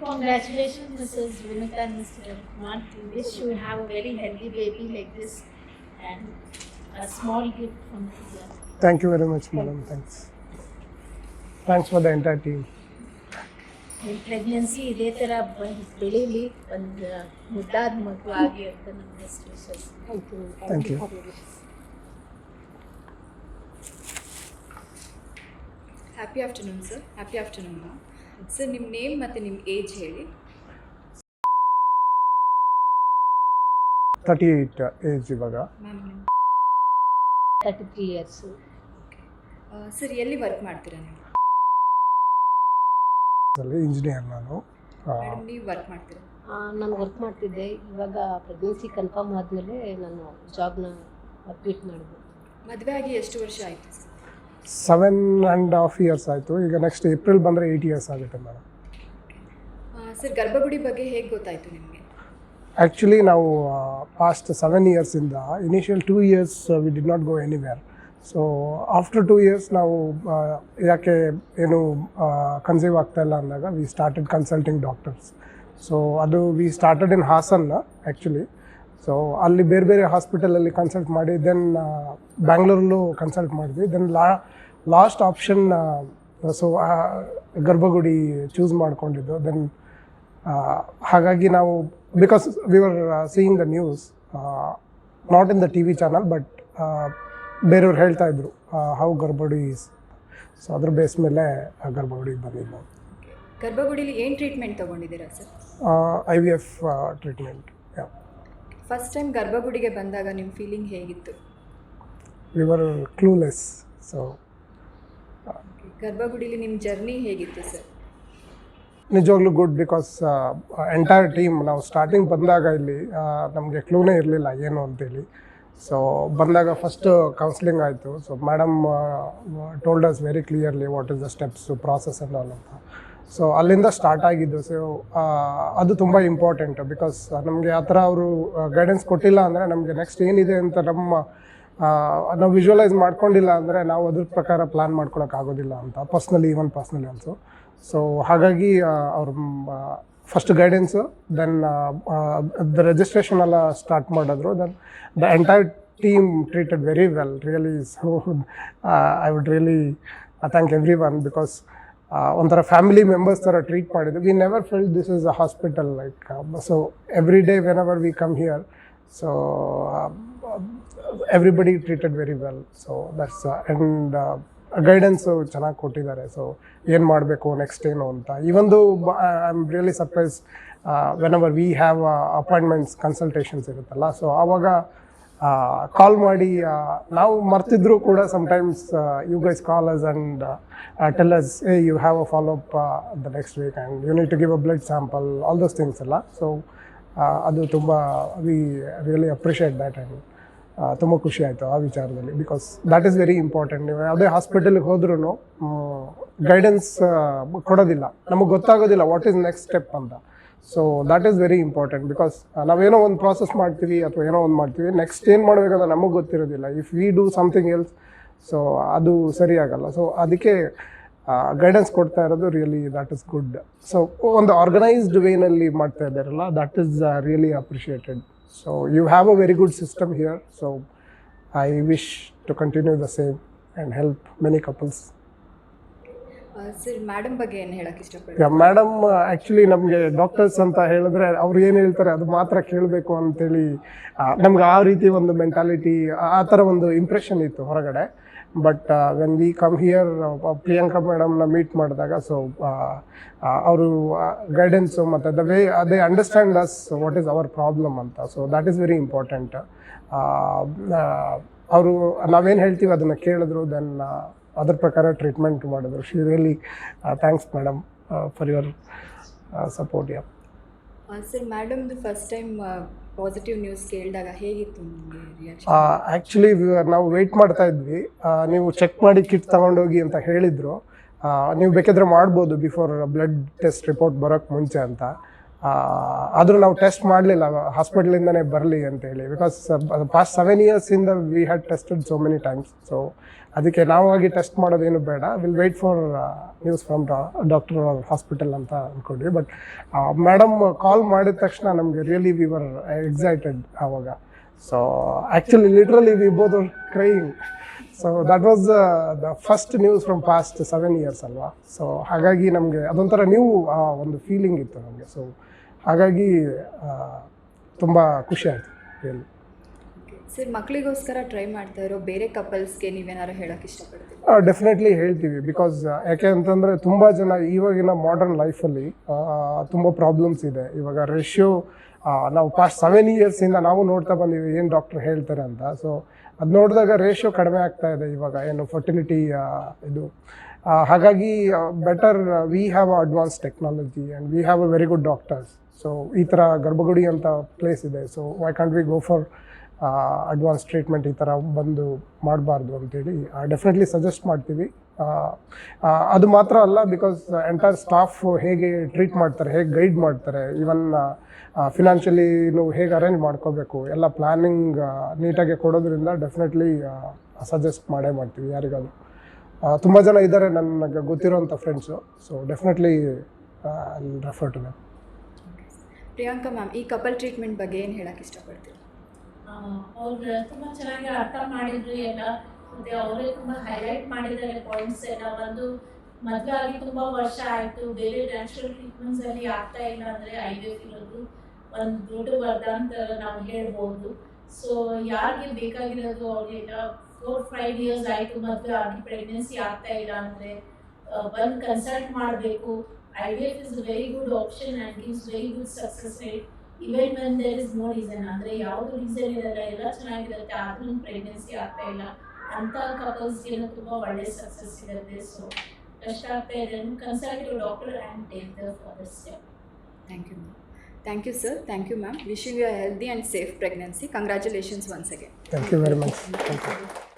Congratulations, Mrs. Vinita and Mr. Kumar. We wish you have a very healthy baby like this and a small gift from Pooja. Thank you very much madam thanks thanks for the entire team ನಿಮ್ಮ pregnancy ಇದೇ ಥರ ಬ- ಬೆಳೀಲಿ ಒಂದು ಮುದ್ದಾದ ಮಗು ಆಗಿ ಅಂತ ನಮ್ಮ best wishes thank you happy afternoon sir happy afternoon Sir ನಿಮ್ಮ ನೇಮ್ ಮತ್ತು ನಿಮ್ಮ ಏಜ್ ಹೇಳಿ. ತರ್ಟಿ ಏಯ್ಟ್ ಏಜ್ ಇವಾಗ. ಮ್ಯಾಮ್ ನಿಮ್ಮ ತರ್ಟಿ ತ್ರೀ ಇಯರ್ಸು ಸರ್ ಎಲ್ಲಿ ವರ್ಕ್ ಮಾಡ್ತೀರಾ ನೀವು? ಇಂಜಿನಿಯರ್ ನಾನು. ನೀವು ವರ್ಕ್ ಮಾಡ್ತೀರಾ? ನಾನು ವರ್ಕ್ ಮಾಡ್ತಿದ್ದೆ. ಇವಾಗ ಪ್ರೆಗ್ನೆನ್ಸಿ ಕನ್ಫರ್ಮ್ ಆದಮೇಲೆ ನಾನು ಜಾಬ್ನ ಅಪ್ಡೇಟ್ ಮಾಡಿದೆ ಮದುವೆ ಆಗಿ ಎಷ್ಟು ವರ್ಷ ಆಯಿತು sir seven and half years ಆಯಿತು. ಈಗ ನೆಕ್ಸ್ಟ್ ಏಪ್ರಿಲ್ ಬಂದರೆ ಏಯ್ಟ್ ಇಯರ್ಸ್ ಆಗುತ್ತೆ ಮೇಡಮ್ ಸರ್ ಗರ್ಭಗುಡಿ ಬಗ್ಗೆ ಹೇಗೆ ಗೊತ್ತಾಯಿತು ನಿಮಗೆ? ಆ್ಯಕ್ಚುಲಿ ನಾವು past seven ಇಯರ್ಸಿಂದ initial two years we did not go anywhere so after two years ನಾವು ಯಾಕೆ ಏನು ಕನ್ಸೀವ್ ಆಗ್ತಾ ಇಲ್ಲ ಅಂದಾಗ we started consulting doctors so ಅದು ವಿ ಸ್ಟಾರ್ಟೆಡ್ ಇನ್ ಹಾಸನ್ನ ಆ್ಯಕ್ಚುಲಿ ಸೊ ಅಲ್ಲಿ ಬೇರೆ ಬೇರೆ ಹಾಸ್ಪಿಟಲಲ್ಲಿ ಕನ್ಸಲ್ಟ್ ಮಾಡಿ ದೆನ್ ಬ್ಯಾಂಗ್ಳೂರಲ್ಲೂ ಕನ್ಸಲ್ಟ್ ಮಾಡಿದ್ವಿ. Then la last option so Garbhagudi choose ಮಾಡ್ಕೊಂಡಿದ್ದು. ದೆನ್ ಹಾಗಾಗಿ ನಾವು because we are seeing the news not in the T V channel but ಬೇರೆಯವ್ರು ಹೇಳ್ತಾ ಇದ್ರು ಹೌ ಗರ್ಭಗುಡಿ ಈಸ್ ಸೊ ಅದ್ರ ಬೇಸ್ ಮೇಲೆ ಗರ್ಭಗುಡಿಗೆ ಬಂದಿದ್ದು. ಗರ್ಭಗುಡಿಲಿ ಏನು treatment ತೊಗೊಂಡಿದ್ದೀರಾ sir? I V F treatment first time ಗರ್ಭಗುಡಿಗೆ ಬಂದಾಗ ನಿಮ್ಮ ಫೀಲಿಂಗ್ ಹೇಗಿತ್ತು? ವಿ ವರ್ ಕ್ಲೂಲೆಸ್ ಸೊ ಗರ್ಭಗುಡಿಲಿ ನಿಮ್ಮ ಜರ್ನಿ ಹೇಗಿತ್ತು ಸರ್ ನಿಜವಾಗ್ಲೂ ಗುಡ್ ಬಿಕಾಸ್ ಎಂಟೈರ್ ಟೀಮ್ ನಾವು ಸ್ಟಾರ್ಟಿಂಗ್ ಬಂದಾಗ ಇಲ್ಲಿ ನಮಗೆ ಕ್ಲೂನೇ ಇರಲಿಲ್ಲ ಏನು ಅಂತೇಳಿ. ಸೊ ಬಂದಾಗ ಫಸ್ಟ್ ಕೌನ್ಸಿಲಿಂಗ್ ಆಯಿತು. So madam told us very clearly what is the steps process all ಅಂತ. ಸೊ ಅಲ್ಲಿಂದ ಸ್ಟಾರ್ಟ್ ಆಗಿದ್ದು. ಸೊ ಅದು ತುಂಬ ಇಂಪಾರ್ಟೆಂಟ್ ಬಿಕಾಸ್ ನಮಗೆ ಆ ಥರ ಅವರು ಗೈಡೆನ್ಸ್ ಕೊಟ್ಟಿಲ್ಲ ಅಂದರೆ ನಮಗೆ ನೆಕ್ಸ್ಟ್ ಏನಿದೆ ಅಂತ ನಮ್ಮ ನಾವು ವಿಜುವಲೈಸ್ ಮಾಡ್ಕೊಂಡಿಲ್ಲ ಅಂದರೆ ನಾವು ಅದ್ರ ಪ್ರಕಾರ ಪ್ಲ್ಯಾನ್ ಮಾಡ್ಕೊಳಕ್ಕಾಗೋದಿಲ್ಲ ಅಂತ personally even personally also so ಹಾಗಾಗಿ ಅವ್ರ first guidance then the registration ಎಲ್ಲ ಸ್ಟಾರ್ಟ್ ಮಾಡಿದ್ರು. Then the entire team treated very well really so I would really thank every one because ಒಂಥರ ಫ್ಯಾಮಿಲಿ ಮೆಂಬರ್ಸ್ ಥರ ಟ್ರೀಟ್ ಮಾಡಿದ್ದು. We never felt this is a hospital like so every day when our we come here so everybody treated very well so that's and guidance ಚೆನ್ನಾಗಿ ಕೊಟ್ಟಿದ್ದಾರೆ. So ಏನು ಮಾಡಬೇಕು next ಏನು ಅಂತ. ಒಂದು I am really surprise when our we have appointments consultations ಇರುತ್ತಲ್ಲ so ಆವಾಗ call ಮಾಡಿ ನಾವು ಮರ್ತಿದ್ರು ಕೂಡ sometimes you guys call us and tell us hey you have a follow up the next week and you need to give a blood sample all those things ಎಲ್ಲ. So ಅದು ತುಂಬ we really appreciate that and ತುಂಬ ಖುಷಿ ಆಯಿತು ಆ ವಿಚಾರದಲ್ಲಿ because that is very important ನೀವು ಯಾವುದೇ ಹಾಸ್ಪಿಟಲ್ಗೆ ಹೋದ್ರೂ ಗೈಡೆನ್ಸ್ ಕೊಡೋದಿಲ್ಲ. ನಮಗೆ ಗೊತ್ತಾಗೋದಿಲ್ಲ ವಾಟ್ ಈಸ್ ನೆಕ್ಸ್ಟ್ ಸ್ಟೆಪ್ ಅಂತ. So that is very important because ನಾವೇನೋ ಒಂದು ಪ್ರಾಸೆಸ್ ಮಾಡ್ತೀವಿ ಅಥವಾ ಏನೋ ಒಂದು ಮಾಡ್ತೀವಿ. ನೆಕ್ಸ್ಟ್ ಏನು ಮಾಡಬೇಕಂತ ನಮಗೆ ಗೊತ್ತಿರೋದಿಲ್ಲ. If we do something else so ಅದು ಸರಿ ಆಗಲ್ಲ. ಸೊ ಅದಕ್ಕೆ ಗೈಡೆನ್ಸ್ ಕೊಡ್ತಾ ಇರೋದು really that is good so ಒಂದು ಆರ್ಗನೈಸ್ಡ್ ವೇನಲ್ಲಿ ಮಾಡ್ತಾ ಇದ್ದಾರಲ್ಲ that is really appreciated so you have a very good system here so I wish to continue the same and help many couples madam ಬಗ್ಗೆ actually ನಮಗೆ doctors ಅಂತ ಹೇಳಿದ್ರೆ ಅವ್ರು ಏನು ಹೇಳ್ತಾರೆ ಅದು ಮಾತ್ರ ಕೇಳಬೇಕು ಅಂತೇಳಿ ನಮ್ಗೆ ಆ ರೀತಿ ಒಂದು ಮೆಂಟಾಲಿಟಿ ಆ ಥರ ಒಂದು ಇಂಪ್ರೆಷನ್ ಇತ್ತು ಹೊರಗಡೆ. But when we come here Priyanka ಮೇಡಮ್ನ meet ಮಾಡಿದಾಗ ಸೊ ಅವರು ಗೈಡೆನ್ಸು ಮತ್ತು ದ ವೇ ಅದೇ understand us what is our problem ಅಂತ. So that is very important ಅವರು ನಾವೇನು ಹೇಳ್ತೀವಿ ಅದನ್ನು ಕೇಳಿದ್ರು ದೆನ್ ಅದ್ರ ಪ್ರಕಾರ ಟ್ರೀಟ್ಮೆಂಟ್ ಮಾಡಿದ್ರು. She really thanks madam for your support yeah sir ಮೇಡಮ್ದು first time positive news ಕೇಳಿದಾಗ ಹೇಗಿತ್ತು ಆ್ಯಕ್ಚುಲಿ ನಾವು ವೆಯ್ಟ್ ಮಾಡ್ತಾ ಇದ್ವಿ. ನೀವು ಚೆಕ್ ಮಾಡಿ ಕಿಟ್ ತಗೊಂಡೋಗಿ ಅಂತ ಹೇಳಿದರು. ನೀವು ಬೇಕಿದ್ರೆ ಮಾಡ್ಬೋದು ಬಿಫೋರ್ ಬ್ಲಡ್ ಟೆಸ್ಟ್ ರಿಪೋರ್ಟ್ ಬರೋಕ್ಕೆ ಮುಂಚೆ ಅಂತ. ಆದರೂ ನಾವು ಟೆಸ್ಟ್ ಮಾಡಲಿಲ್ಲ ಹಾಸ್ಪಿಟ್ಲಿಂದನೇ ಬರಲಿ ಅಂತೇಳಿ because past seven ಇಯರ್ಸಿಂದ we had tested so many times so ಅದಕ್ಕೆ ನಾವಾಗಿ ಟೆಸ್ಟ್ ಮಾಡೋದೇನು ಬೇಡ. Will wait for news from doctor hospital ಅಂತ ಅಂದ್ಕೊಂಡ್ವಿ ಬಟ್ ಮೇಡಮ್ ಕಾಲ್ ಮಾಡಿದ ತಕ್ಷಣ ನಮಗೆ ರಿಯಲಿ ವಿ ವರ್ ಎಕ್ಸೈಟೆಡ್ ಆವಾಗ. So actually literally we both crying so that was the first news from past seven years ಅಲ್ವಾ? So ಹಾಗಾಗಿ ನಮಗೆ ಅದೊಂಥರ ನ್ಯೂ ಒಂದು ಫೀಲಿಂಗ್ ಇತ್ತು ನಮಗೆ. ಸೊ ಹಾಗಾಗಿ ತುಂಬ ಖುಷಿ ಆಯಿತು ರಿಯಲಿ ಸರ್ ಮಕ್ಕಳಿಗೋಸ್ಕರ ಟ್ರೈ ಮಾಡ್ತಾ ಇರೋ ಬೇರೆ ಕಪಲ್ಸ್ಗೆ ನೀವೇನಾದ್ರು ಹೇಳೋಕ್ಕೆ ಇಷ್ಟಪಡ್ತೀವಿ ಡೆಫಿನೆಟ್ಲಿ ಹೇಳ್ತೀವಿ. ಬಿಕಾಸ್ ಯಾಕೆ ಅಂತಂದರೆ ತುಂಬ ಜನ ಇವಾಗಿನ ಮಾಡರ್ನ್ ಲೈಫಲ್ಲಿ ತುಂಬ ಪ್ರಾಬ್ಲಮ್ಸ್ ಇದೆ. ಇವಾಗ ರೇಷ್ಯೋ ನಾವು ಪಾಸ್ಟ್ ಸೆವೆನ್ ಇಯರ್ಸಿಂದ ನಾವು ನೋಡ್ತಾ ಬಂದೀವಿ ಏನು ಡಾಕ್ಟ್ರ್ ಹೇಳ್ತಾರೆ ಅಂತ. ಸೊ ಅದು ನೋಡಿದಾಗ ರೇಷ್ಯೋ ಕಡಿಮೆ ಆಗ್ತಾ ಇದೆ ಇವಾಗ. ಏನು ಫರ್ಟಿಲಿಟಿ ಇದು. ಹಾಗಾಗಿ better we have advance technology and we have a very good doctors so ಈ ಥರ ಗರ್ಭಗುಡಿ ಅಂತ ಪ್ಲೇಸ್ ಇದೆ. So why can't we go for advance treatment ಈ ಥರ ಬಂದು ಮಾಡಬಾರ್ದು ಅಂತೇಳಿ ಡೆಫಿನೆಟ್ಲಿ ಸಜೆಸ್ಟ್ ಮಾಡ್ತೀವಿ. ಅದು ಮಾತ್ರ ಅಲ್ಲ ಬಿಕಾಸ್ ಎಂಟೈರ್ ಸ್ಟಾಫ್ ಹೇಗೆ ಟ್ರೀಟ್ ಮಾಡ್ತಾರೆ, ಹೇಗೆ ಗೈಡ್ ಮಾಡ್ತಾರೆ ಈವನ್ ನೀವು ಹೇಗೆ ಅರೇಂಜ್ ಮಾಡ್ಕೋಬೇಕು, ಎಲ್ಲ ಪ್ಲ್ಯಾನಿಂಗ್ ನೀಟಾಗಿ ಕೊಡೋದ್ರಿಂದ ಡೆಫಿನೆಟ್ಲಿ ಸಜೆಸ್ಟ್ ಮಾಡೇ ಮಾಡ್ತೀವಿ ಯಾರಿಗಾದ್ರು. ತುಂಬ ಜನ ಇದ್ದಾರೆ ನನಗೆ ಗೊತ್ತಿರೋಂಥ friends so definitely refer to them Priyanka ma'am, ಈ ಕಪಲ್ ಟ್ರೀಟ್ಮೆಂಟ್ ಬಗ್ಗೆ ಏನು ಹೇಳಕ್ಕೆ ಇಷ್ಟಪಡ್ತೀರಿ? ಅವ್ರು ತುಂಬ ಚೆನ್ನಾಗಿ ಅರ್ಥ ಮಾಡಿದ್ರು, ಎಲ್ಲ. ಮತ್ತೆ ಅವರೇ ತುಂಬ ಹೈಲೈಟ್ ಮಾಡಿದ್ದಾರೆ ಪಾಯಿಂಟ್ಸ್ ಎಲ್ಲ. ಒಂದು ಮದುವೆ ಆಗಿ ತುಂಬ ವರ್ಷ ಆಯಿತು. ಬೇರೆ ನ್ಯಾಚುರಲ್ ಟ್ರೀಟ್ಮೆಂಟ್ಸ್ ಅಲ್ಲಿ ಆಗ್ತಾ ಇಲ್ಲ ಅಂದರೆ ಐ ವಿ ಇರೋದು ಒಂದು ದೊಡ್ಡ ಅಂತ ನಾವು ಹೇಳ್ಬೋದು. ಸೊ ಯಾರಿಗೆ ಬೇಕಾಗಿರೋದು ಅವ್ರಿಗೆ ಫೋರ್ ಫೈವ್ ಇಯರ್ಸ್ ಆಯಿತು ಮದುವೆ ಆಗಿ ಪ್ರೆಗ್ನೆನ್ಸಿ ಆಗ್ತಾ ಇಲ್ಲ ಅಂದರೆ ಬಂದು ಕನ್ಸಲ್ಟ್ ಮಾಡಬೇಕು. I is a is very good option and very very good rate. Even when there there is no reason ಅಂದರೆ ಯಾವುದು ರೀಸನ್ ಇರಲ್ಲ ಎಲ್ಲ ಚೆನ್ನಾಗಿರುತ್ತೆ ಆದ್ರೂ ಪ್ರೆಗ್ನೆನ್ಸಿ ಆಗ್ತಾ ಇಲ್ಲ. ಅಂತ ಏನು ತುಂಬ ಒಳ್ಳೆ ಸಕ್ಸಸ್ ಇರುತ್ತೆ. ಸೊ ಕಷ್ಟ ಆಗ್ತಾ ಇದೆ. Consult you doctor and take the further step thank you ma'am thank you sir thank you ma'am wishing you healthy and safe pregnancy congratulations once again thank you very much thank you